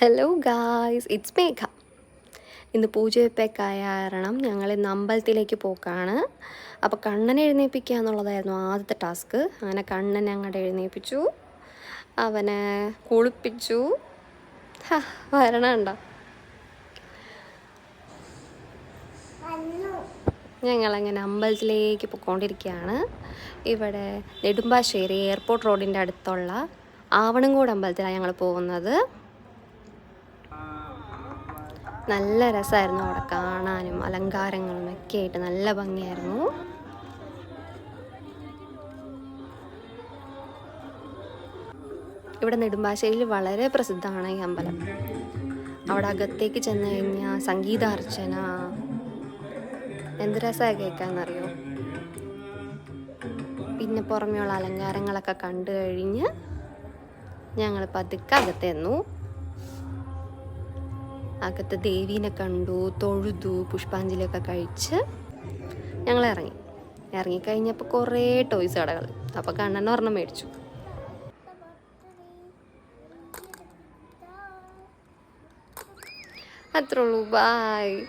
Hello guys it's മേഘ ഇന്ന് പൂജവെപ്പൊക്കെ ആയ കാരണം ഞങ്ങൾ ഇന്ന് അമ്പലത്തിലേക്ക് പോക്കാണ്. അപ്പോൾ കണ്ണനെ എഴുന്നേൽപ്പിക്കുക എന്നുള്ളതായിരുന്നു ആദ്യത്തെ ടാസ്ക് അങ്ങനെ കണ്ണനെ ഞങ്ങളുടെ എഴുന്നേൽപ്പിച്ചു. അവനെ കുളിപ്പിച്ചു. വരണണ്ട ഞങ്ങളങ്ങനെ അമ്പലത്തിലേക്ക് പോയിക്കൊണ്ടിരിക്കുകയാണ്. ഇവിടെ നെടുമ്പാശ്ശേരി എയർപോർട്ട് റോഡിന്റെ അടുത്തുള്ള ആവണങ്കോട് അമ്പലത്തിലാണ് ഞങ്ങൾ പോകുന്നത്. നല്ല രസമായിരുന്നു അവിടെ കാണാനും അലങ്കാരങ്ങളും ഒക്കെ ആയിട്ട് നല്ല ഭംഗിയായിരുന്നു. ഇവിടെ നെടുമ്പാശ്ശേരിയിൽ വളരെ പ്രസിദ്ധമാണ് ഈ അമ്പലം. അവിടെ അകത്തേക്ക് ചെന്ന് കഴിഞ്ഞാൽ സംഗീതാർച്ചന. എന്ത് രസമാണ് കേൾക്കാന്നറിയോ? പിന്നെ പുറമെയുള്ള അലങ്കാരങ്ങളൊക്കെ കണ്ടു കഴിഞ്ഞ് ഞങ്ങൾ പതുക്കെ അകത്തെന്നു അകത്ത് ദേവീനെ കണ്ടു തൊഴുതു പുഷ്പാഞ്ജലിയൊക്കെ കഴിച്ച് ഞങ്ങൾ ഇറങ്ങി. ഇറങ്ങിക്കഴിഞ്ഞപ്പോൾ കുറേ ടോയ്സ് കടകൾ. അപ്പോൾ കണ്ണൻ ഒരെണ്ണം മേടിച്ചു. അത്രേ ഉള്ളൂ. ബായ്